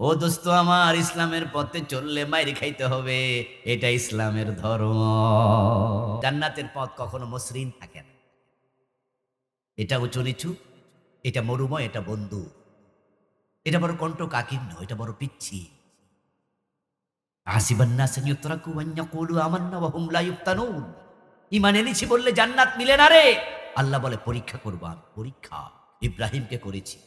ও দোস্ত, আমার ইসলামের পথে চললে মাইরে খাইতে হবে। এটা ইসলামের ধর্ম। জান্নাতের পথ কখনো মসৃণ থাকে না। এটা উঁচু নিচু, এটা মরুময়, এটা বন্ধু। এটা বড় কণ্ঠ কাকিন্ন এটা বড় পিচ্ছি। বললে জান্নাত মিলে না রে। আল্লাহ বলে, পরীক্ষা করব আমি। পরীক্ষা ইব্রাহিমকে করেছি,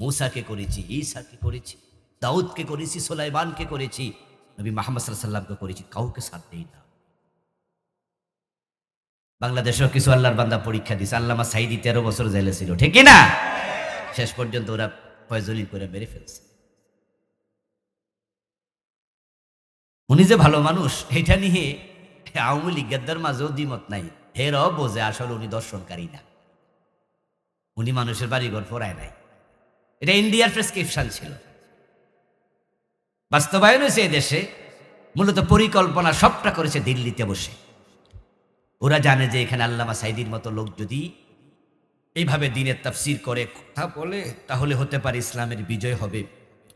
মূসাকে করেছি, ঈসাকে করেছি। দাউদকে করেছি, সোলাইমানকে করেছি, নবী মাহমদ সাল্লামকে করেছি, কাউকে সাথ দেই না। বাংলাদেশেও কিছু আল্লাহর বান্দা পরীক্ষা দিছে, আল্লামা সাইদি তেরো বছর জেলে ছিল, ঠিক না শেষ পর্যন্ত ওরা ফয়জলি করে মেরে ফেলছে। উনি যে ভালো মানুষ, এটা নিয়ে আওয়ামী লীগের মাঝেও দ্বিমত নাই। হেরাও বোঝে আসলে উনি দর্শনকারী না। উনি মানুষের বাড়িঘর ফোরায় নাই। এটা ইন্ডিয়ার প্রেসক্রিপশন ছিল। বাস্তবায়ন হয়েছে দেশে, মূলত পরিকল্পনা সবটা করেছে দিল্লিতে বসে। ওরা জানে যে এখানে আল্লামা সাইদির মতো লোক যদি এইভাবে দিনের তাফসির করে কথা বলে, তাহলে হতে পারে ইসলামের বিজয় হবে।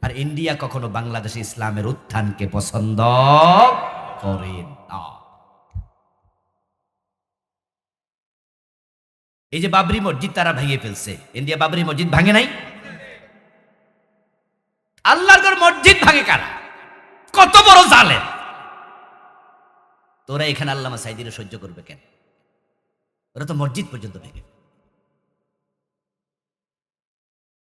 আর ইন্ডিয়া কখনো বাংলাদেশে ইসলামের উত্থানকে পছন্দ করে না। এই যে বাবরি মসজিদ তারা ভেঙে ফেলছে। ইন্ডিয়া বাবরি মসজিদ ভাঙে নাই? আল্লাহর ঘর মসজিদ ভাঙে কারা? কত বড় জালেম। তোরা এখানে আল্লামা সাইদিনে সহ্য করবে কেন? ওরা তো মসজিদ পর্যন্ত ভেঙে।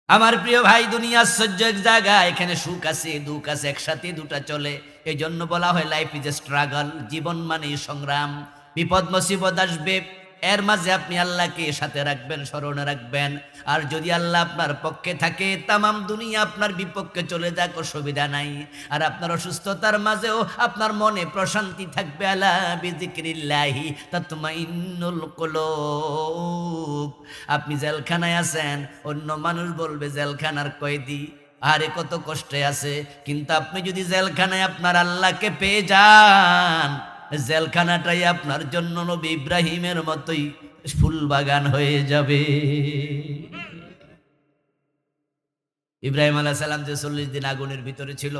আমার প্রিয় ভাই দুনিয়া সহ্য এক জায়গা এখানে সুখ আছে, দুঃখ আছে, একসাথে দুটা চলে। এই জন্য বলা হয় লাইফ ইজ এ স্ট্রাগল জীবন মানে সংগ্রাম। বিপদ, মুসিবত আসবে। এর মাঝে আপনি আল্লাহকে সাথে রাখবেন, স্মরণে রাখবেন। আর যদি আল্লাহ আপনার পক্ষে থাকে, তামাম দুনিয়া আপনার বিপক্ষে চলে যাক, অসুবিধা নাই। আর আপনার অসুস্থতার মাঝেও আপনার মনে প্রশান্তি থাকবে, আলা বিজিক্রিল্লাহি তাতমাইন্নুল কুলুব। আপনি জেলখানায় আছেন, অন্য মানুষ বলবে জেলখানার কয়েদি। আরে কত কষ্টে আছে। কিন্তু আপনি যদি জেলখানায় আপনার আল্লাহকে পেয়ে যান জেলখানাটাই আপনার জন্য নবী ইব্রাহিমের মতোই ফুল বাগান হয়ে যাবে। ইব্রাহিম আলাহ সাল্লাম যে চল্লিশ দিন আগুনের ভিতরে ছিল,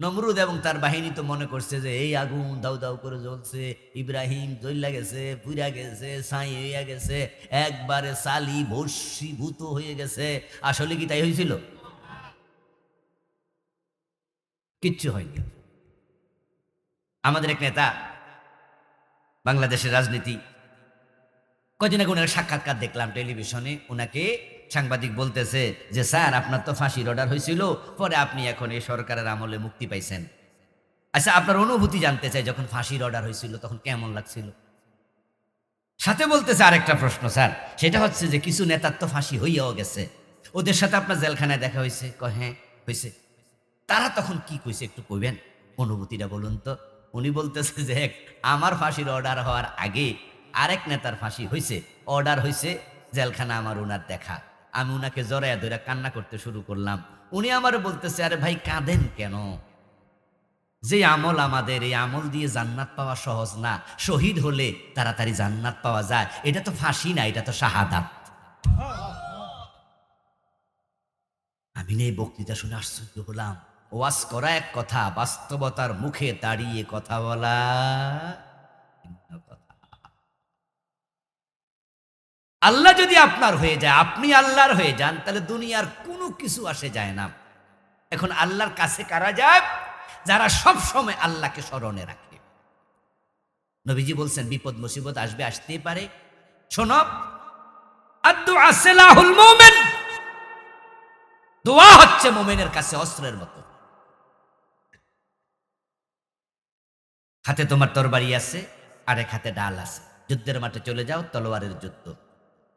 নমরুদ এবং তার বাহিনী তো মনে করছে যে এই আগুন দাউ দাউ করে জ্বলছে, ইব্রাহিম জ্বল্লা গেছে পুরা গেছে ছাই হইয়া গেছে, একবারে সালি ভস্মীভূত হয়ে গেছে। আসলে কি তাই হয়েছিল কিচ্ছু হয়নি। আমাদের এক নেতা, বাংলাদেশের রাজনীতি। কদিন আগে ওনার সাক্ষাৎকার দেখলাম টেলিভিশনে ওনাকে সাংবাদিক বলতেছে যে, স্যার, আপনার তো ফাঁসির অর্ডার হয়েছিল, পরে আপনি এখন এই সরকারের আমলে মুক্তি পাইছেন। আচ্ছা আপনার অনুভূতি জানতে চাই, যখন ফাঁসির অর্ডার হয়েছিল, তখন কেমন লাগছিল? সাথে বলতেছে আরেকটা প্রশ্ন, স্যার, সেটা হচ্ছে যে, কিছু নেতার তো ফাঁসি হইয়াও গেছে। ওদের সাথে আপনার জেলখানায় দেখা হয়েছে? ক হ্যাঁ হয়েছে। তারা তখন কি কইছে একটু কইবেন? অনুভূতিটা বলুন তো। উনি বলতেছে যে আমার ফাঁসির অর্ডার হওয়ার আগে আরেক নেতার ফাঁসি হয়েছে অর্ডার হয়েছে জেলখানা আমার ওনার দেখা। আমি উনাকে জড়াইয়া ধরে কান্না করতে শুরু করলাম। উনি আমার বলতেছে, আরে ভাই, কাঁদেন কেন? যে আমল আমাদের, এই আমল দিয়ে জান্নাত পাওয়া সহজ না। শহীদ হলে তাড়াতাড়ি জান্নাত পাওয়া যায়। এটা তো ফাঁসি না, এটা তো শাহাদাত। আমি না এই বক্তৃতা শুনে আশ্চর্য হলাম। ওয়াজ করা এক কথা, বাস্তবতার মুখে দাঁড়িয়ে কথা বলা। আল্লাহ যদি আপনার হয়ে যায়, আপনি আল্লাহর হয়ে যান, তাহলে দুনিয়ার কোনো কিছু আসে যায় না। এখন আল্লাহর কাছে কারা যায়? যারা সব সময় আল্লাহকে স্মরণে রাখে। নবীজি বলছেন, বিপদ, মুসিবত আসবে, আসতেই পারে। শোনো আদু আসেলাহুল দোয়া হচ্ছে মোমেনের কাছে অস্ত্রের মতো। হাতে তোমার তরবারি আছে, আরেক হাতে ডাল আছে। যুদ্ধের মাঠে চলে যাও, তলোয়ারের যুদ্ধ।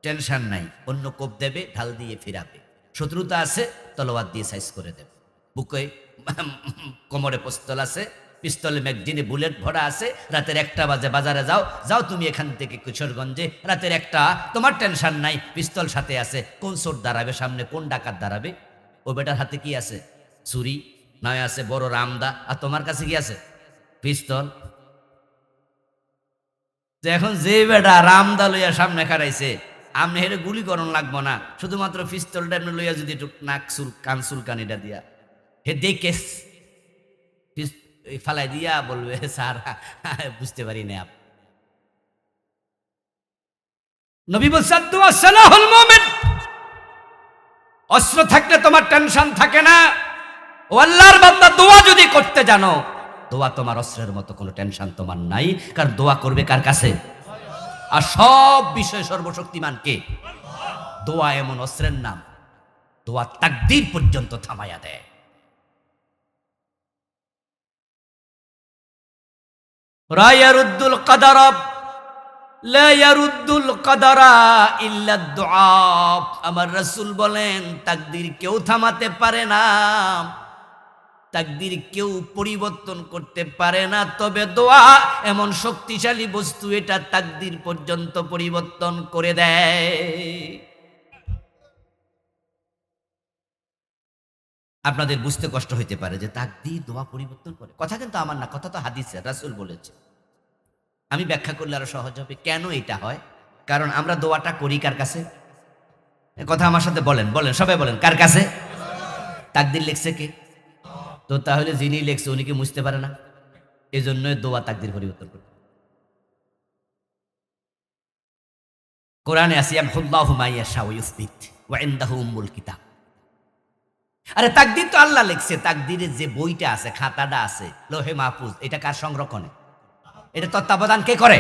টেনশন নাই, অন্য কোপ দেবে, ঢাল দিয়ে ফিরাবে। শত্রুতা আছে, তলোয়ার দিয়ে সাইজ করে দেবে। বুকে কোমরে পিস্তল আছে, পিস্তলে ম্যাগজিনে বুলেট ভরা আছে, রাতের একটা বাজে বাজারে যাও। যাও তুমি এখান থেকে কিশোরগঞ্জে, রাতের একটা, তোমার টেনশন নাই, পিস্তল সাথে আছে। কোন চোর দাঁড়াবে সামনে, কোন ডাকাত দাঁড়াবে? ও বেটার হাতে কি আছে? ছুরি? নয় আছে, বড় রামদা। আর তোমার কাছে কি আছে? পিস্তল। এখন যে বেটা রামদা লইয়া সামনে খাড়াইছে, আমনে হেরে গুলি করণ লাগবো না। শুধুমাত্র পিস্তলটা এমনি লইয়া যদি একটু নাক চুল, কান চুলকানিটা দিয়া। হে দেখে ফালাই দিয়া বলবে, স্যার, বুঝতে পারি না আপ-" অস্ত্র থাকলে তোমার টেনশন থাকে না। ও আল্লাহর বান্দা দোয়া যদি করতে জানো দোয়া তোমার অস্ত্রের মতো, কোনো টেনশন তোমার নাই। কারণ দোয়া করবে কার কাছে? আর সব বিষয় সর্বশক্তিমান কে? দোয়া এমন অস্ত্রের নাম, দোয়া তাকদীর পর্যন্ত থামাইয়া দেয়। রায়ারুদ্দুল কাদারব আমার রসুল বলেন, তাকদির কেউ থামাতে পারে না। তাকদীর কেউ পরিবর্তন করতে পারে না। তবে দোয়া, এমন শক্তিশালী বস্তু এটা তাকদির পর্যন্ত পরিবর্তন করে দেয়। আপনাদের বুঝতে কষ্ট হইতে পারে যে তাকদীর, দোয়া পরিবর্তন করে। কথা কিন্তু আমার না, কথা তো হাদিসে রাসুল বলেছে। আমি ব্যাখ্যা করলে আরও সহজ হবে কেন এটা হয়? কারণ আমরা দোয়াটা করি কার কাছে? কথা আমার সাথে বলেন বলেন, সবাই বলেন, কার কাছে? তাকদির লিখছে কে? তো তাহলে যিনি লিখছে উনি কি মুছতে পারে না? এই জন্যই দোয়া তাকদির পরিবর্তন করে কোরআনে আছে, ইয়ামহুল্লাহু মা ইয়াশা ওয়া ইউসবিত ওয়া উম্মুল কিতাব। আরে তাকদির তো আল্লাহ লিখছে, তাকদিরের যে বইটা আছে, খাতাটা আছে, লোহে মাহফুজ, এটা কার সংরক্ষণে? এটা তত্ত্বাবধান কে করে?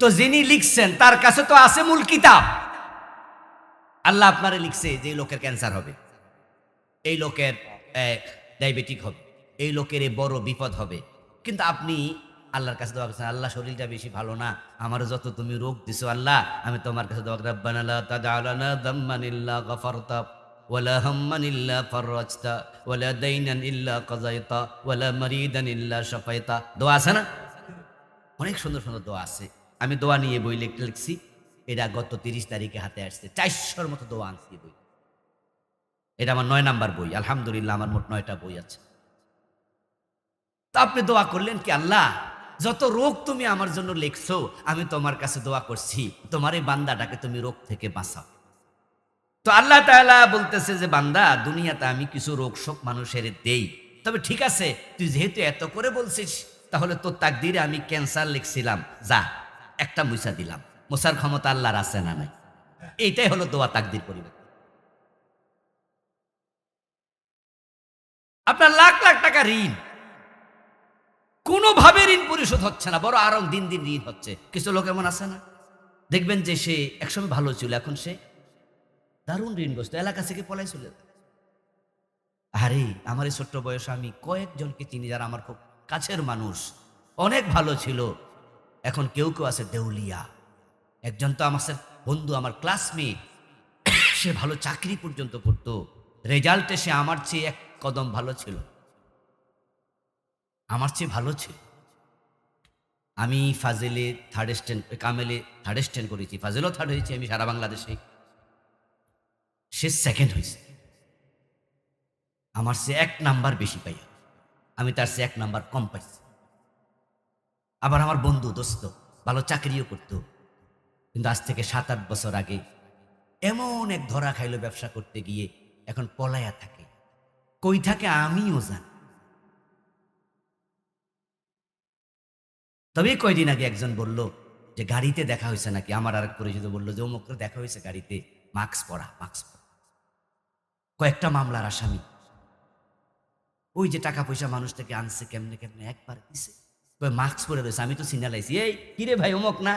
তো যিনি লিখছেন, তার কাছে তো আছে মূল কিতাব। আল্লাহ আপনারে লিখছে যে লোকের ক্যান্সার হবে। এই লোকের ডায়াবেটিক হবে। এই লোকের বড় বিপদ হবে। কিন্তু আপনি আল্লাহর কাছে দোয়া করছেন, আল্লাহ, শরীরটা বেশি ভালো না। আমার যত তুমি রোগ দিছো আল্লাহ, আমি তোমার কাছে দোয়া রব্বানা লা তাজআলানা দাম্মান ইল্লা গফারতা দাইনান ইল্লা কাযাইতা, ওয়ালা মারিদান ইল্লা শাফাইতা। দোয়া আছে না? অনেক সুন্দর সুন্দর দোয়া আছে। আমি দোয়া নিয়ে বই লিখ- লিখছি। এটা গত তিরিশ তারিখে হাতে আসছে। চারশোর মতো দোয়া আনছি বই এটা আমার নয় নাম্বার বই, আলহামদুলিল্লাহ আমার মোট নয়টা বই আছে। তো আপনি দোয়া করলেন কি, আল্লাহ, যত রোগ তুমি আমার জন্য লিখছো, আমি তোমার কাছে দোয়া করছি, তোমার এই বান্দাটাকে তুমি রোগ থেকে বাঁচাও। তো আল্লাহ তাআলা বলতেছে যে, বান্দা, দুনিয়াতে আমি কিছু রোগ শোক মানুষের দেই। তবে ঠিক আছে, তুই যেহেতু এত করে বলছিস, তাহলে তোর তাকদিরে আমি ক্যান্সার লিখছিলাম। যা, একটা মুসা দিলাম। মোসার ক্ষমতা আল্লাহর আছে না নাই? এইটাই হলো দোয়া তাকদির পরিবর্তন। আপনার লাখ লাখ টাকা ঋণ। কোনোভাবে ঋণ পরিশোধ হচ্ছে না, বড় আরও দিন দিন ঋণ হচ্ছে। কিছু লোক এমন আছে না? দেখবেন যে সে একসময় ভালো ছিল, এখন সে দারুণ ঋণগ্রস্ত। এলাকা থেকে পলাই চলে আরে, আমার এই ছোট্ট বয়সে আমি কয়েকজনকে চিনি যারা আমার খুব কাছের মানুষ। অনেক ভালো ছিল। এখন কেউ কেউ আছে দেউলিয়া। একজন তো আমার বন্ধু, আমার ক্লাসমেট সে ভালো চাকরি পর্যন্ত করতো। রেজাল্টে সে আমার চেয়ে এক কদম ভালো ছিল। আমার চেয়ে ভালো ছিল। আমি ফাজেলে থার্ড স্ট্যান্ড কামেলে থার্ড স্ট্যান্ড করেছি। ফাজেলও থার্ড হয়েছি, আমি সারা বাংলাদেশে। সে সেকেন্ড হয়েছে। আমার সে এক নাম্বার বেশি পাই আমি তার সে এক নাম্বার কম পাইছি। আবার আমার বন্ধু, দোস্ত, ভালো চাকরিও করতো। কিন্তু আজ থেকে সাত আট বছর আগে এমন এক ধরা খাইলো ব্যবসা করতে গিয়ে, এখন পলায়া থাকে। কই থাকে আমিও জানি। তবে কয়দিন আগে একজন বলল যে গাড়িতে দেখা হয়েছে নাকি? আমার আর এক পরিচিত বলল যে অমুক করে দেখা হয়েছে গাড়িতে, মাস্ক পরা মাস্ক পরা। কয়েকটা মামলার আসামি। ওই যে টাকা পয়সা মানুষ থেকে আনছে কেমনে কেমনে একবার দিছে। মাস্ক পরে রয়েছে, আমি তো সিনালাইছি এই কিরে ভাই, অমুক না?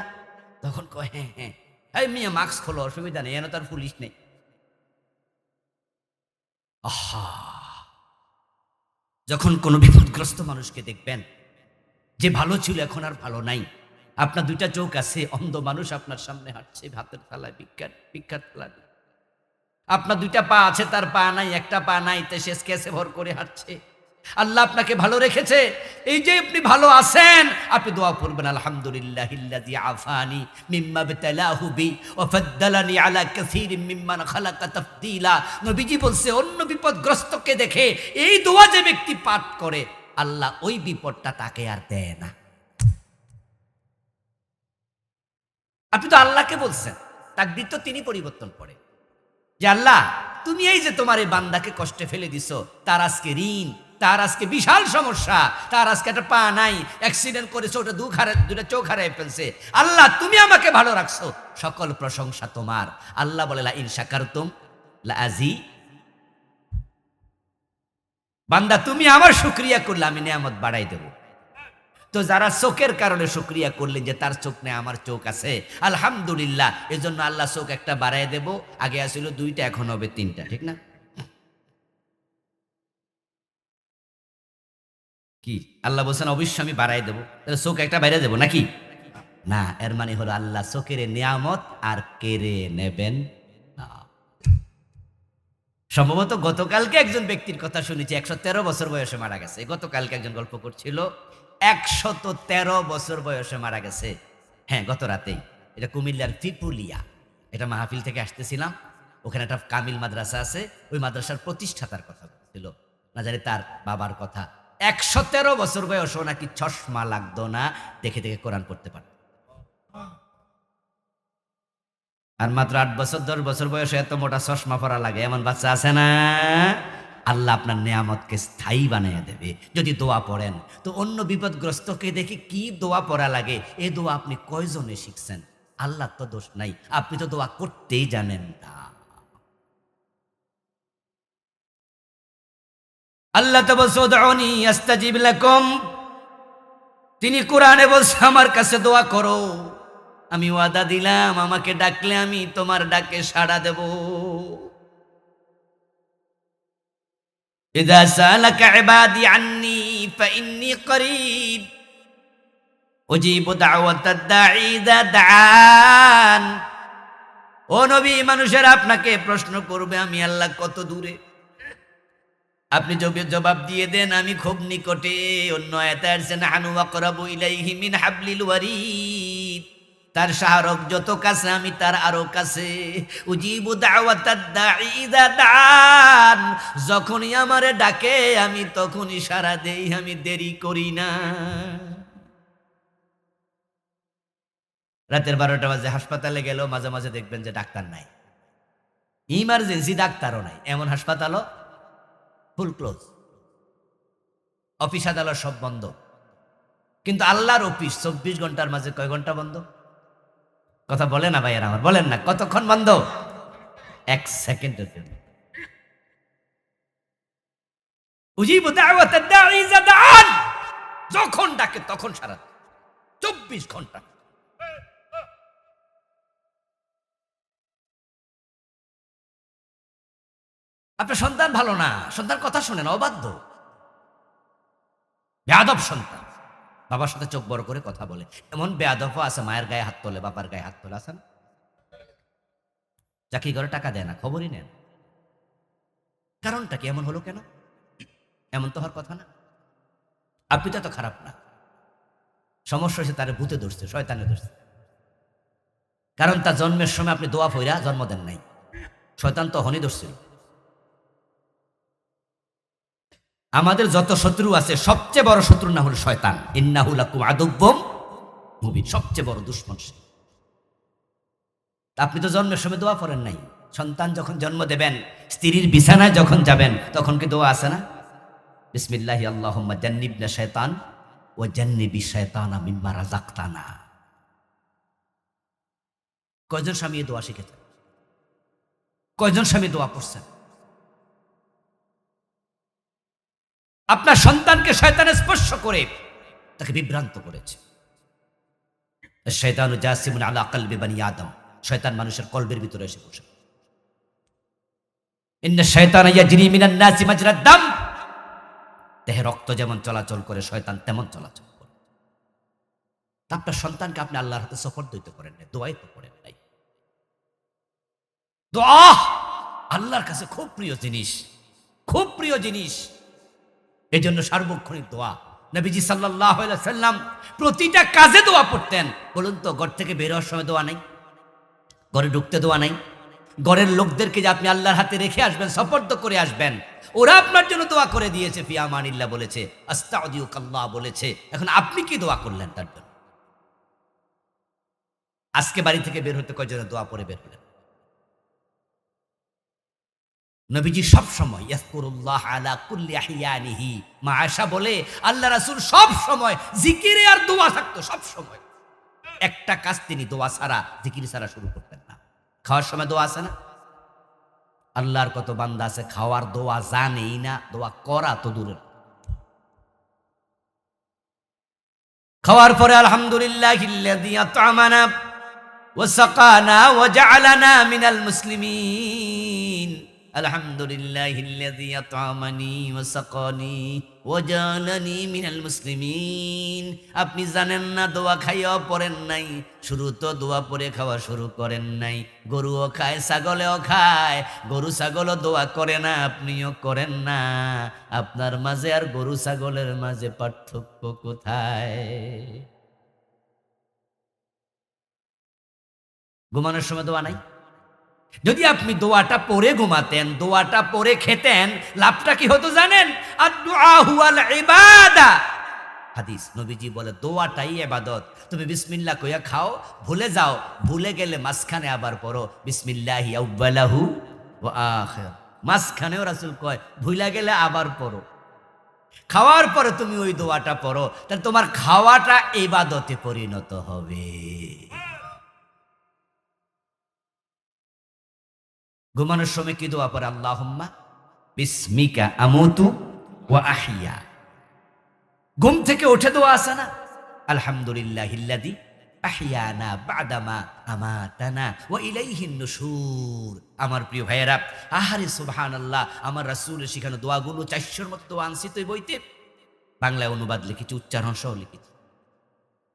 তখন কয় হ্যাঁ হ্যাঁ। এই মিয়া, মাস্ক খোলো, অসুবিধা নেই, এনে তার পুলিশ নেই। আহা! যখন কোনো বিপদগ্রস্ত মানুষকে দেখবেন, যে ভালো ছিল, এখন আর ভালো নাই। আপনার দুইটা চোখ আছে, অন্ধ মানুষ আপনার সামনে হাঁটছে, ভাতের থালায় বিখ্যাত বিখ্যাত থালায় আপনার দুইটা পা আছে, তার পা নাই, একটা পা নাই, তে সে স্কেসে ভর করে হাঁটছে। আল্লাহ আপনাকে ভালো রেখেছে। এই যে আপনি ভালো আছেন, আপনি দোয়া করবেন আলহামদুলিল্লাহ ইল্লাযী আফানি মিম্মা বিতালাহু বি ওয়া আলা কাসীরিম মিম্মান খালাকা তাফদীলা। নবীজি বলছে, অন্য বিপদগ্রস্তকে দেখে এই দোয়া যে ব্যক্তি পাঠ করে, আল্লাহ ওই বিপদটা তাকে আর দেয় না। আপনি তো আল্লাহকে বলছেন তাকদির তো তিনি পরিবর্তন করে যে আল্লাহ, তুমি এই যে তোমার এই বান্দাকে কষ্টে ফেলে দিছো, তার আজকে ঋণ তার আজকে বিশাল সমস্যা। তার আজকে একটা পা নাই অ্যাক্সিডেন্ট করেছে, ওটা দু হারে দুটা চোখ হারাই ফেলছে। আল্লাহ, তুমি আমাকে ভালো রাখছো। সকল প্রশংসা তোমার। আল্লাহ বলে, লা ইন শাকারতুম, লা আজি বান্দা, তুমি আমার শুক্রিয়া করলে, আমি নিয়ামত বাড়াই দেব। তো যারা চোখের কারণে শুক্রিয়া করলেন যে তার চোখ নেই, আমার চোখ আছে, আলহামদুলিল্লাহ, এজন্য আল্লাহ চোখ একটা বাড়াই দেব। আগে আসলে দুইটা, এখন হবে তিনটা, ঠিক না? কি? আল্লাহ বলছেন, অবশ্যই আমি বাড়াই দেবো। তাহলে চোখ একটা বাইরে দেবো নাকি? না, এর মানে হলো আল্লাহ চোখের নিয়ামত আর কেড়ে নেবেন সম্ভবত গতকালকে একজন ব্যক্তির কথা শুনেছি, একশো তেরো বছর বয়সে মারা গেছে। গতকালকে একজন গল্প করছিল একশত তেরো বছর বয়সে মারা গেছে। হ্যাঁ গত রাতেই। এটা কুমিল্লার ফিপুলিয়া এটা মাহফিল থেকে আসতেছিলাম। ওখানে একটা কামিল মাদ্রাসা আছে, ওই মাদ্রাসার প্রতিষ্ঠাতার কথা বলছিল। না জানি তার বাবার কথা। একশো তেরো বছর বয়সও নাকি চশমা লাগতো না। দেখে দেখে কোরআন পড়তে পারত। আর মাত্র আট বছর, দশ বছর বয়সে এত মোটা চশমা পরা লাগে, এমন বাচ্চা আছে না? আল্লাহ আপনার নেয়ামতকে স্থায়ী বানিয়ে দেবে। যদি দোয়া পড়েন, তো অন্য বিপদগ্রস্তকে দেখে কি দোয়া পড়া লাগে? এ দোয়া আপনি কয়জনে শিখছেন? আল্লাহ তো দোষ নাই, আপনি তো দোয়া করতেই জানেন না আল্লাহ তো বলছে উদউনি আস্তাজিব লাকুম তিনি কোরআনে বলছে আমার কাছে দোয়া করো আমি ওয়াদা দিলাম আমাকে ডাকলে আমি তোমার ডাকে সাড়া দেব إذا سألك عبادي عني فإني قريب أجيب دعوة الداعي إذا دعان ও নবী মানুষের আপনাকে প্রশ্ন করবে আমি আল্লাহ কত দূরে আপনি জবাব দিয়ে দেন, আমি খুব নিকটে অন্য তার শাহরক যত কাছে, আমি তার আরও কাছে। যখনই আমারে ডাকে, আমি তখনই সারা দেই, আমি দেরি করি না। রাতের বারোটা বাজে, হাসপাতালে গেল, মাঝে মাঝে দেখবেন যে ডাক্তার নাই। ইমার্জেন্সি ডাক্তারও নাই, এমন হাসপাতালও ফুল ক্লোজ। অফিস, আদালত সব বন্ধ। কিন্তু আল্লাহর অফিস চব্বিশ ঘণ্টার মাঝে কয় ঘণ্টা বন্ধ? কথা বলে না ভাইয়ের আমার? বলেন না, কতক্ষণ বন্ধ? এক সেকেন্ডের জন্য। যখন ডাকে তখন সারা চব্বিশ ঘণ্টা। আপনার সন্তান ভালো না? সন্তান কথা শোনে না অবাধ্য। বেয়াদব সন্তান। বাবার সাথে চোখ বড় করে কথা বলে। এমন বেয়াদবও আছে, মায়ের গায়ে হাত তোলে, বাবার গায়ে হাত তোলে আছেন চাকরি করে টাকা দেয় না, খবরই নেন। কারণটা কি, এমন হলো কেন? এমন তো হওয়ার কথা না। আপনি তো খারাপ না। সমস্যা হয়েছে, তার ভূতে ধরছে, শয়তানে ধরছে। কারণ তার জন্মের সময় আপনি দোয়া ফইরা জন্ম দেন নাই। শয়তান তো হনি ধরছিল। আমাদের যত শত্রু আছে, সবচেয়ে বড় শত্রু না হলো শয়তান। ইন্নাহুলাকুম আদব্বম মুবিন, সবচেয়ে বড় দুশ্মন সে। আপনি তো জন্মের সময় দোয়া পড়েন নাই। সন্তান যখন জন্ম দেবেন, স্ত্রীর বিছানায় যখন যাবেন, তখন কি দোয়া আছে না? বিসমিল্লাহি আল্লাহুম্মা জান্নিবনা শয়তান ও জান্নিবি শয়তানা মিম্মা রাযাকতানা। কয়জন স্বামী দোয়া শিখেছেন? কয়জন স্বামী দোয়া পড়ছেন? আপনার সন্তানকে শয়তানে স্পর্শ করে তাকে বিভ্রান্ত করেছে। শয়তান জাসিমুন আলা কলবি বানি আদম। শয়তান মানুষের কলবের ভিতরে এসে বসে। শয়তান ইয়াজরি মিনান নাসি দাম। দেহে রক্ত যেমন চলাচল করে, শয়তান তেমন চলাচল করে। আপনার সন্তানকে আপনি আল্লাহর হাতে সফর দিতে করেন নাই, দোয়াই তো করেন নাই। দোয়া আল্লাহর কাছে খুব প্রিয় জিনিস, খুব প্রিয় জিনিস। এই জন্য সার্বক্ষণিক দোয়া। নবীজি সাল্লাহ সাল্লাম প্রতিটা কাজে দোয়া পড়তেন বলুন তো, ঘর থেকে বের হওয়ার সময় দোয়া নাই? ঘরে ঢুকতে দোয়া নাই? ঘরের লোকদেরকে যে আপনি আল্লাহর হাতে রেখে আসবেন সফর্দ করে আসবেন, ওরা আপনার জন্য দোয়া করে দিয়েছে ফিয়ামানিল্লাহ বলেছে আস্তাউদ্দিউ কাল্লাহ বলেছে। এখন আপনি কি দোয়া করলেন তার জন্য? আজকে বাড়ি থেকে বের হতে কয়জনে দোয়া পরে বের হলেন? নবীজি সব সময় ইয়াসকুরুল্লাহ আলা কুল্লি আহিয়ানিহি মা আয়েশা বলে, আল্লাহ রাসূল সব সময় জিকিরে আর দোয়া থাকতো সব সময় একটা কাজ তিনি দোয়া ছাড়া, জিকির ছাড়া শুরু করতেন না। খাওয়ার সময় দোয়া আছে না? আল্লাহর কত বান্দা আছে, খাওয়ার দোয়া জানেই না, দোয়া করা তো দূরের। খাওয়ার পরে আলহামদুলিল্লাহ আত'আমানা ওয়া সাকানা ওয়া জাআলানা মিনাল মুসলিমিন। আত'আমানি ওয়া সাকানি ওয়া জাআলানি মিনাল মুসলিমিন। আপনি জানেন না, দোয়া খাইয়াও পড়েন নাই, শুরু তো দোয়া পড়ে খাওয়া শুরু করেন নাই। গরুও খায়, ছাগলেও খায়, গরু ছাগলও দোয়া করে না, আপনিও করেন না। আপনার মাঝে আর গরু ছাগলের মাঝে পার্থক্য কোথায়? ঘুমানোর সময় দোয়া নাই? যদি আপনি দোয়াটা পরে ঘুমাতেন, দোয়াটা পরে খেতেন, লাভটা কি হতো জানেন? হাদিস, নবীজি বলে, দোয়াটাই এবাদত তুমি বিসমিল্লা কইয়া খাও, ভুলে যাও, ভুলে গেলে মাঝখানে আবার পড়ো, বিসমিল্লাহি আউ্বালাহু ও আখির। মাঝখানেও রাসূল কয় ভুলে গেলে আবার পড়ো। খাওয়ার পরে তুমি ওই দোয়াটা পড়ো, তাহলে তোমার খাওয়াটা এবাদতে পরিণত হবে। ঘুমানোর সময় কি দোয়া পরে আল্লাহম্মা বিস্মিকা আমতু ওয়া আহিয়া। ঘুম থেকে উঠে দোয়া আসে না? আলহামদুলিল্লাহ ইল্লাদি আহিয়ানা বাদামা আমাতানা ওয়া ইলাইহিন নুশুর। আমার প্রিয় ভাইয়েরা, আহারে সুবহানাল্লাহ, আমার রাসূলের শিখানো দোয়াগুলো চারশোর মতো আনছি তো বইতে। বাংলায় অনুবাদ লিখেছি, উচ্চারণ সহ লিখেছি।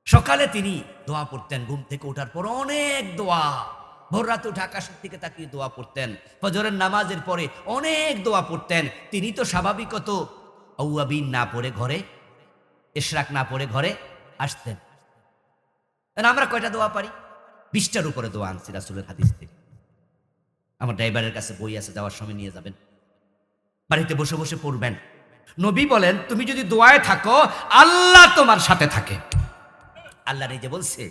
সকালে তিনি দোয়া পড়তেন, ঘুম থেকে ওঠার পর অনেক দোয়া। ভোর রাতে উঠে আকাশের দিকে তাকিয়ে দোয়া পড়তেন। ফজরের নামাজের পরে অনেক দোয়া পড়তেন। তিনি তো স্বাভাবিকত আউয়াবিন না পড়ে ঘরে, ইশরাক না পড়ে ঘরে আসতেন। আমরা কয়টা দোয়া পারি? বিশটার উপরে দোয়া আনছি রাসুলের হাদিস। থেকে আমার ড্রাইভারের কাছে বই আছে, যাওয়ার সময় নিয়ে যাবেন। বাড়িতে বসে বসে পড়বেন। নবী বলেন, তুমি যদি দোয়ায় থাকো, আল্লাহ তোমার সাথে থাকে। আল্লাহ যে বলছে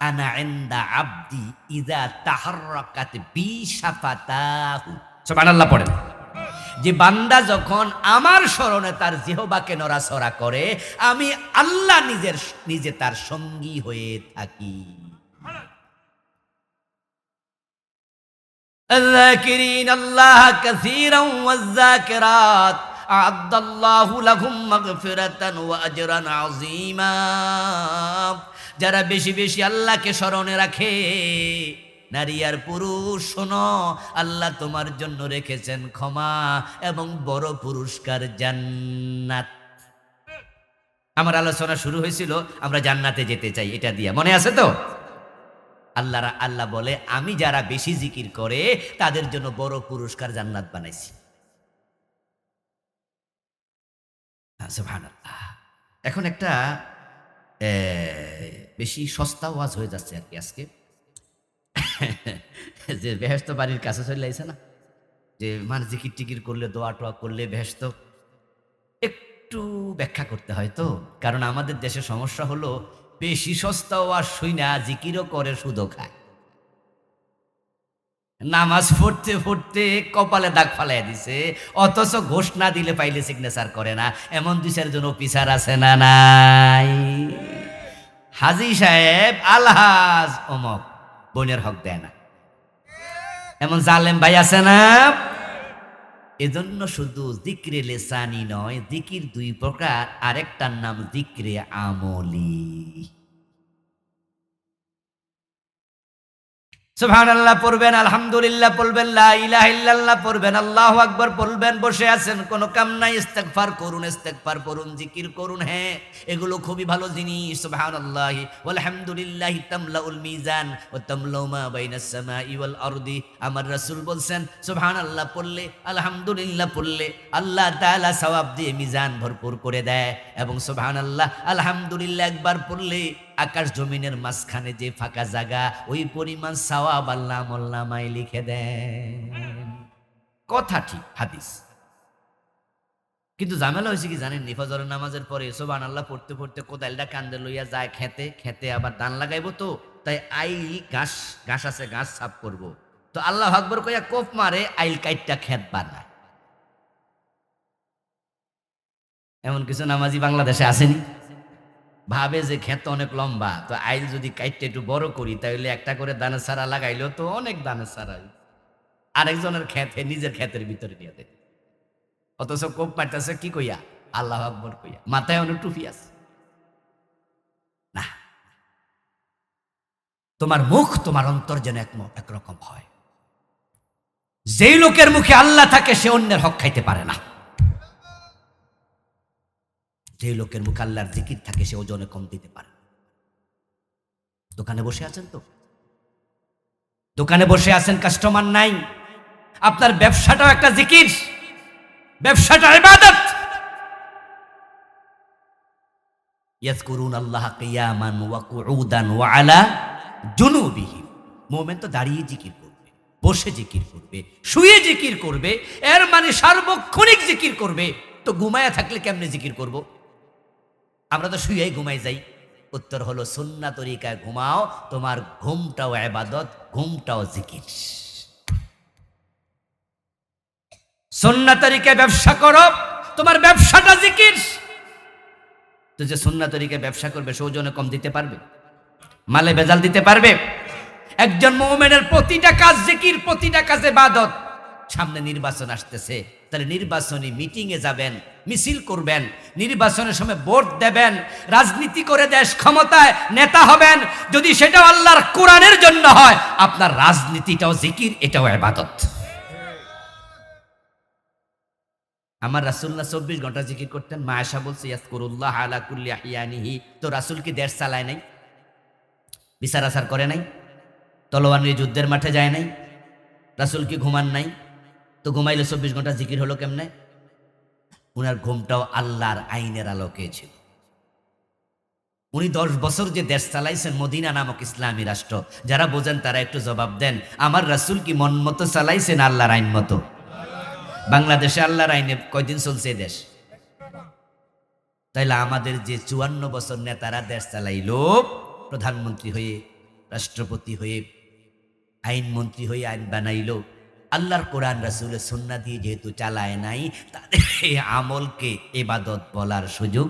আনা ইনদা আব্দি ইদা তাহাররাকাত বি শাফাতাহু সুবহানাল্লাহ পড়েন যে বান্দা যখন আমার স্মরণে তার জিহবাকে নড়াচড়া করে আমি আল্লাহ নিজের নিজে তার সঙ্গী হয়ে থাকি الذاكرين الله كثيرا والذاكرات أعد الله لهم مغفرة وأجرا عظيما যারা বেশি বেশি আল্লাহকে স্মরণে রাখে, নারী আর পুরুষ, শোনো, আল্লাহ তোমার জন্য রেখেছেন ক্ষমা এবং বড় পুরস্কার জান্নাত। আমার আলোচনা শুরু হয়েছিল, আমরা জান্নাতে যেতে চাই, এটা দিয়া। মনে আছে তো? আল্লাহ আল্লাহ বলে, আমি যারা বেশি জিকির করে, তাদের জন্য বড় পুরস্কার জান্নাত বানাইছি। এখন একটা বেশি সস্তা ওয়াজ হয়ে যাচ্ছে আর কি আজকে। যে বেহস্ত বাড়ির কাছে চলে আইছে না, যে মানে জিকির টিকির করলে, দোয়া টোয়া করলে বেহেস্ত একটু ব্যাখ্যা করতে হয় তো। কারণ আমাদের দেশে সমস্যা হলো, বেশি সস্তা ওয়াজ শুই না, জিকিরও করে, সুদও খায়। নামাজ পড়তে পড়তে কপালে দাগ ফালাই দিছে, অথচ ঘোষ না দিলে পাইলে সিগনেচার করে না। এমন দুই চারজন অফিসার আছে না নাই? হাজি সাহেব, আলহাজ অমক। বোনের হক দেয় না। এমন জালেম ভাই আছে না? এজন্য শুধু জিক্রে লেসানি নয় দিকির দুই প্রকার, আরেকটার নাম জিক্রে আমলি। সুবহান আল্লাহ পড়বেন, আলহামদুলিল্লাহ পড়বেন, লা ইলাহা ইল্লাল্লাহ পড়বেন, আল্লাহু আকবার পড়বেন, বসে আছেন, কোনো কাম নাই, ইস্তেগফার করুন ইস্তেগফার করুন জিকির করুন হ্যাঁ এগুলো খুবই ভালো জিনিস, সুবহানাল্লাহি, ওয়ালহামদুলিল্লাহি তামলাউল মিজান, ওয়া তামলাউ মা বাইনাস সামাই ওয়াল আরদি, আমার রাসূল বলছেন, সুবহানাল্লাহ পড়লে, আলহামদুলিল্লাহ পড়লে, আল্লাহ তাআলা সওয়াব দিয়ে মিজান ভরপুর করে দেয়, এবং সুবহানাল্লাহ, আলহামদুলিল্লাহ একবার পড়লে আকাশ জমিনের মাঝখানে যে ফাঁকা জায়গা, ওই পরিমাণ সাওয়াব আল্লাহ মোল্লামায় লিখে দেন। কথা ঠিক, হাদিস। কিন্তু ঝামেলা হয়েছে কি জানেন? নিফাজরের নামাজের পরে সোবান আল্লাহ পড়তে পড়তে কোদালটা কান্দে লইয়া যায়, খেতে খেতে আবার দান লাগাইবো তো, তাই আই ঘাস ঘাস আছে, ঘাস সাফ করব। তো আল্লাহ আকবর কইয়া কোপ মারে, আইল কাইটটা খেত বানায়। এমন কিছু নামাজি বাংলাদেশে আসেনি? ভাবে যে ক্ষেত অনেক লম্বা, তো আইল যদি কাইটটা একটু বড় করি তাহলে একটা করে দানের সারা লাগাইলো তো অনেক দানের সারা আরেকজনের ক্ষেতে নিজের ক্ষেতের ভিতরে নিয়ে দেয়। অথচ কোপ মারতেছে কি কইয়া? আল্লাহ আকবর কইয়া। মাথায় অনেক টুপি আছে। না। তোমার মুখ, তোমার অন্তর যেন এক একরকম হয়। যেই লোকের মুখে আল্লাহ থাকে, সে অন্যের হক খাইতে পারে না। যে লোকের মুখে আল্লাহর জিকির থাকে, সে ওজনে কম দিতে পারে। দোকানে বসে আছেন তো? দোকানে বসে আছেন, কাস্টমার নাই। আপনার ব্যবসাটাও একটা জিকির। ব্যবসাটা ইবাদত। ইয়াজকুরুন আল্লাহ কিয়ামান ওয়া কুউদান ওয়া আলা জুনুবিহিম। মুমিন তো দাঁড়িয়ে জিকির করবে, বসে জিকির করবে, শুয়ে জিকির করবে, এর মানে সার্বক্ষণিক জিকির করবে। তো ঘুমায়া থাকলে কেমনে জিকির করব? আমরা তো শুয়েই ঘুমাই যাই। উত্তর হলো সুন্না তরিকায় ঘুমাও, তোমার ঘুমটাও আবাদত ঘুমটাও জিকির। সন্না তরিকায় ব্যবসা করো, তোমার ব্যবসাটা জিকির। তো যে সন্না তরিকায় ব্যবসা করবে, সে ওজনে কম দিতে পারবে? মালে বেজাল দিতে পারবে? একজন মোমেনের প্রতিটা কাজ জিকির, প্রতিটা কাজে বাদত সামনে নির্বাচন আসতেছে। তাহলে নির্বাচনী মিটিং এ যাবেন, মিছিল করবেন, নির্বাচনের সময় ভোট দেবেন, রাজনীতি করে দেশ ক্ষমতায় নেতা হবেন, যদি সেটাও আল্লাহর কোরআনের জন্য হয়, আপনার রাজনীতিটাও জিকির, এটাও আবাদত আমার রাসুল্লাহ চব্বিশ ঘণ্টা জিকির করতেন মায়াশা বলছে ইয়াসকুরুল্লাহ আলা কুল্লি আহিয়ানিহি তো রাসুল কি দেশ চালায় নাই, বিচার আচার করে নাই, তলোয়ার নিয়ে যুদ্ধের মাঠে যায় নাই রাসুল কি ঘুমান নাই। তো ঘুমাইলে চব্বিশ ঘণ্টা জিকির হলো কেমনে? উনার ঘুমটাও আল্লাহর আইনের আলোকে ছিল। উনি দশ বছর যে দেশ চালাইছেন, মদিনা নামক ইসলামী রাষ্ট্র, যারা বোঝেন তারা একটু জবাব দেন, আমার রাসুল কি মন মতো চালাইছেন আল্লাহর আইন মতো? বাংলাদেশে আল্লাহর আইনে কয়দিন চলছে দেশ? তাইলে আমাদের যে চুয়ান্ন বছর নেতারা দেশ চালাইল, প্রধানমন্ত্রী হয়ে, রাষ্ট্রপতি হয়ে, আইনমন্ত্রী হয়ে আইন বানাইল আল্লাহর কোরআন, রাসুলের সন্না দিয়ে যেহেতু চালায় নাই, তাদের এই আমলকে এবাদত বলার সুযোগ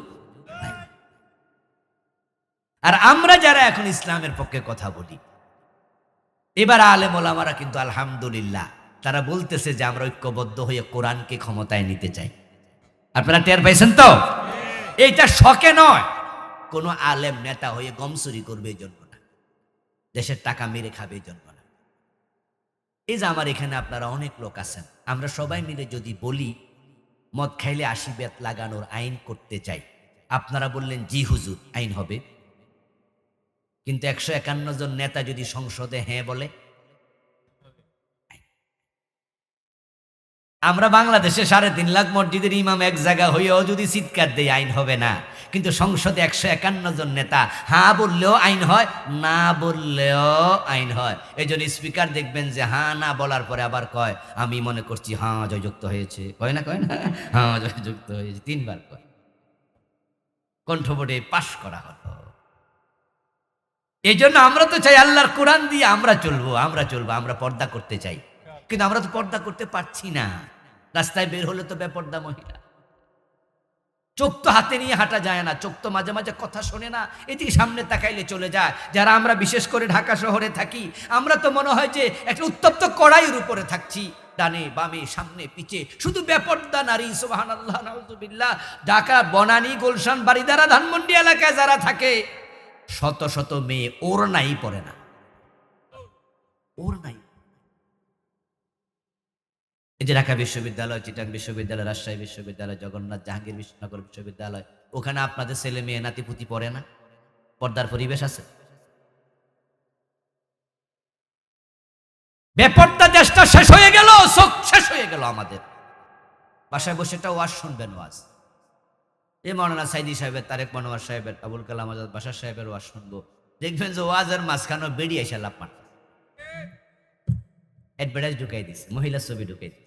আর আমরা যারা এখন ইসলামের পক্ষে কথা বলি, এবার আলেম ওলামারা কিন্তু আলহামদুলিল্লাহ, তারা বলতেছে যে আমরা ঐক্যবদ্ধ হয়ে কোরআনকে ক্ষমতায় নিতে চাই। আপনারা টের পাইছেন তো? এইটা শখে নয়, কোনো আলেম নেতা হয়ে গমসুরি করবে এই জন্য না। দেশের টাকা মেরে খাবে এই জন্য। এই যে আমার এখানে আপনারা অনেক লোক আছেন, আমরা সবাই মিলে যদি বলি, মদ খাইলে আশি বেত লাগানোর আইন করতে চাই। আপনারা বললেন, জি হুজুর, আইন হবে। কিন্তু একশো একান্ন জন নেতা যদি সংসদে হ্যাঁ বলে আমরা বাংলাদেশে সাড়ে তিন লাখ মসজিদের ইমাম এক জায়গা হইয়াও যদি চিৎকার দেয়, আইন হবে না। কিন্তু সংসদে একশো একান্ন জন নেতা হ্যাঁ বললেও আইন হয়, না বললেও আইন হয়। এই জন্য স্পিকার দেখবেন যে হ্যাঁ না বলার পরে আবার কয়, আমি মনে করছি হ্যাঁ জয়যুক্ত হয়েছে। কয় না কয় না? হ্যাঁ জয়যুক্ত হয়েছে, তিনবার কয়। কণ্ঠবোর্ডে পাশ করা হলো। এই জন্য আমরা তো চাই আল্লাহর কোরআন দিয়ে আমরা চলবো আমরা চলবো, আমরা পর্দা করতে চাই। কিন্তু আমরা তো পর্দা করতে পারছি না। রাস্তায় বের হলে তো বেপর্দা মহিলা। চোখ তো হাতে নিয়ে হাঁটা যায় না, চোখ তো মাঝে মাঝে কথা শোনে না, এদিকে সামনে তাকাইলে চলে যায়। যারা আমরা বিশেষ করে ঢাকা শহরে থাকি, আমরা তো মনে হয় যে একটা উত্তপ্ত কড়াইয়ের উপরে থাকছি। ডানে, বামে, সামনে, পিছে, শুধু বেপর্দা নারী সুবাহান আল্লাহ নজুবিল্লাহ ঢাকা, বনানী, গুলশান বাড়িদারা ধানমন্ডি এলাকায় যারা থাকে, শত শত মেয়ে ওর নাই পড়ে না। ওর নাই। এই যে ঢাকা বিশ্ববিদ্যালয়, চিটাং বিশ্ববিদ্যালয়, রাজশাহী বিশ্ববিদ্যালয়, জগন্নাথ জাহাঙ্গীর বিশ্বনগর বিশ্ববিদ্যালয়, ওখানে আপনাদের ছেলে মেয়ে নাতিপুতি পড়ে না? পর্দার পরিবেশ আছে? বেপর্দা দেশটা শেষ হয়ে গেল, চোখ শেষ হয়ে গেল আমাদের। বাসায় বসে একটা ওয়াজ শুনবেন ওয়াজ। এ মৌলানা সাইদি সাহেবের, তারেক মনোয়ার সাহেবের, আবুল কালাম আজাদ বাসার সাহেবের ওয়াজ শুনব। দেখবেন যে ওয়াজের মাঝখানে বেরিয়ে এসে লাভ মারত অ্যাডভার্টাইজ ঢুকাই দিছে, মহিলার ছবি ঢুকাই দিছে।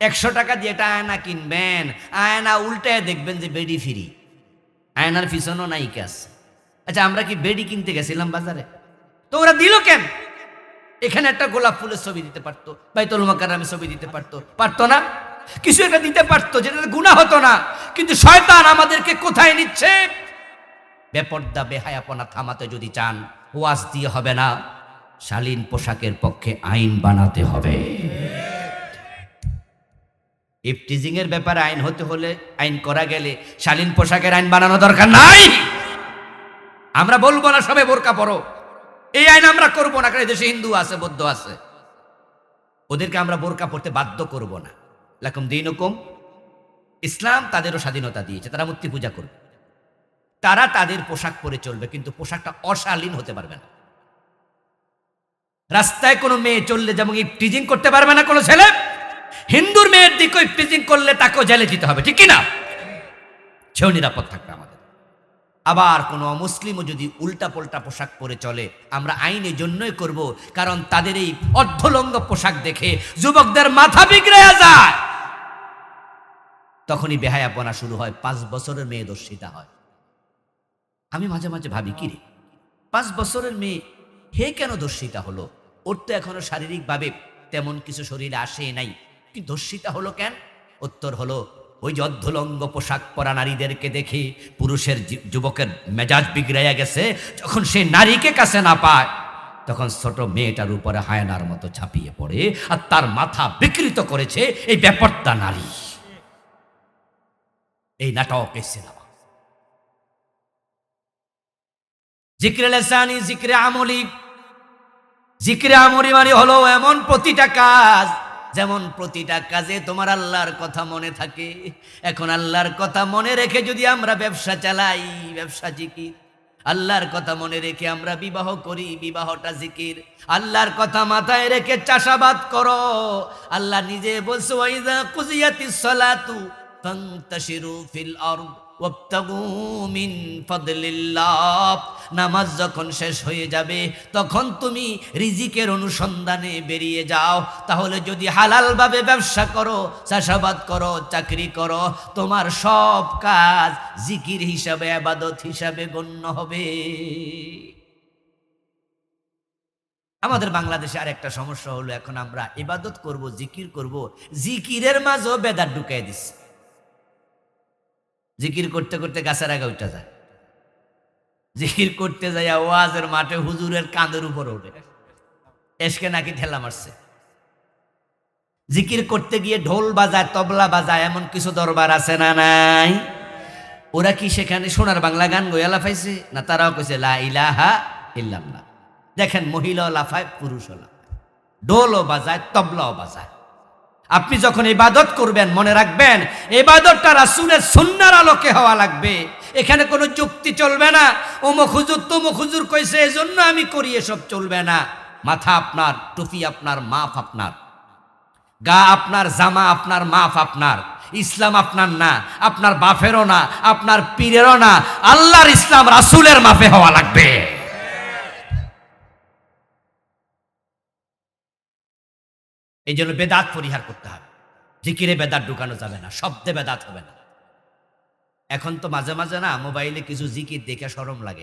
একশো টাকা দিয়ে একটা আয়না কিনবেন, আয়না উল্টায় দেখবেন যে বেডি ফ্রি। আয়নার পিছনও নাই আছে। আচ্ছা আমরা কি বেডি কিনতে গেছিলাম বাজারে? তো ওরা দিল কেন? এখানে একটা গোলাপ ফুলের ছবি দিতে পারতো, বাইতুল মাকারামে ছবি দিতে পারতো। পারতো না? কিছু একটা দিতে পারতো যেটা গুণা হতো না। কিন্তু শয়তান আমাদেরকে কোথায় নিচ্ছে? বেপর্দা, বেহায়াপনা থামাতে যদি চান, ওয়াজ দিয়ে হবে না। শালীন পোশাকের পক্ষে আইন বানাতে হবে। ইফটিজিং এর ব্যাপারে আইন হতে হলে আইন করা গেলে শালীন পোশাকের আইন বানানো দরকার নাই। আমরা বলব না সবে বোরকা পরো। এই আইন আমরা করব না, কারণ দেশে হিন্দু আছে, বৌদ্ধ আছে। ওদেরকে আমরা বোরকা পড়তে বাধ্য করব না। লাকুম দিন হুকুম ইসলাম তাদেরও স্বাধীনতা দিয়েছে, তারা মূর্তি পূজা করবে। তারা তাদের পোশাক পরে চলবে, কিন্তু পোশাকটা অশালীন হতে পারবে না। রাস্তায় কোনো মেয়ে চললে যেমন ইফটিজিং করতে পারবে না কোনো ছেলে হিন্দুর মেয়ের দিকে ইফটিজিং করলে তাকেও জেলে যেতে হবে, ঠিক কিনা? সেও নিরাপদ থাকবে আমাদের। আবার কোনো অমুসলিমও যদি উল্টা পোল্টা পোশাক পরে চলে, আমরা আইনের জন্যই করব, কারণ তাদের এই অর্ধলঙ্গ পোশাক দেখে যুবকদের মাথা বিগড়ে যায়। তখনই বেহায়াপনা শুরু হয়, পাঁচ বছরের মেয়ে দর্শিতা হয়। আমি মাঝে মাঝে ভাবি, কি রে? পাঁচ বছরের মেয়ে, হে কেন দর্শিতা হলো? ওর তো এখনও শারীরিকভাবে তেমন কিছু শরীরে আসে নাই। দর্শিতা হলো কেন? উত্তর হলো, ওই যে অর্ধলঙ্গ পোশাক পরা নারীদেরকে দেখে পুরুষের যুবকের মেজাজ বিগড়াইয়া গেছে, যখন সে নারীকে কাছে না পায়, তখন ছোট মেয়েটার উপরে হায়নার মতো ঝাঁপিয়ে পড়ে আর তার মাথা বিকৃত করেছে এই ব্যাপারটা নারী। এই নাটক, এই সিনেমা। জিক্রে লেসানি, জিক্রে আমলি, জিক্রে আমরি মানে হলো এমন প্রতিটা কাজ যেমন প্রতিটা কাজে তোমার আল্লাহর কথা মনে থাকে, এখন আল্লাহর কথা মনে রেখে যদি আমরা ব্যবসা চালাই, ব্যবসা জিকির। আল্লাহর কথা মনে রেখে আমরা বিবাহ করি, বিবাহটা জিকির। আল্লাহর কথা মাথায় রেখে চাষাবাদ করো। আল্লাহ নিজে বলছো কুজিয়াতিস সালাতু ফিল আরদ। নামাজ যখন শেষ হয়ে যাবে, তখন তুমি রিজিকের অনুসন্ধানে বেরিয়ে যাও। তাহলে যদি হালালভাবে ব্যবসা করো, চাষাবাদ করো, চাকরি করো, তোমার সব কাজ জিকির হিসাবে, আবাদত হিসাবে গণ্য হবে। আমাদের বাংলাদেশে আর একটা সমস্যা হলো, এখন আমরা ইবাদত করব, জিকির করব, জিকিরের মাঝেও বেদার ঢুকাই দিচ্ছে। জিকির করতে করতে গাছের আগে উঠা যায়। জিকির করতে যাইয়া ওয়াজের মাঠে হুজুরের কাঁধের উপরে ওঠে। এসকে নাকি ঠেলা মারছে। জিকির করতে গিয়ে ঢোল বাজায়, তবলা বাজায়, এমন কিছু দরবার আছে না নাই? ওরা কি সেখানে সোনার বাংলা গান গয়া লাফাইছে? না তারাও কইছে, লা ইলাহা ইল্লাল্লাহ দেখেন মহিলাও লাফায়, পুরুষও লাফায়। ঢোলও বাজায়, তবলাও বাজায়। আপনি যখন ইবাদত করবেন, মনে রাখবেন, ইবাদতটা রাসুলের সুন্নার আলোকে হওয়া লাগবে। এখানে কোনো যুক্তি চলবে না। অমুক হুজুর তমুক হুজুর কইছে, এজন্য আমি করি, এসব চলবে না। মাথা আপনার, টুপি আপনার, মাপ আপনার। গা আপনার, জামা আপনার, মাপ আপনার। ইসলাম আপনার না, আপনার বাফেরও না, আপনার পীরেরও না। আল্লাহর ইসলাম রাসূলের মাপে হওয়া লাগবে। এই জন্য বেদাত পরিহার করতে হবে। জিকিরে বেদাত ঢুকানো যাবে না, শব্দে বেদাত হবে না। এখন তো মাঝে মাঝে না মোবাইলে কিছু জিকির দেখে সরম লাগে।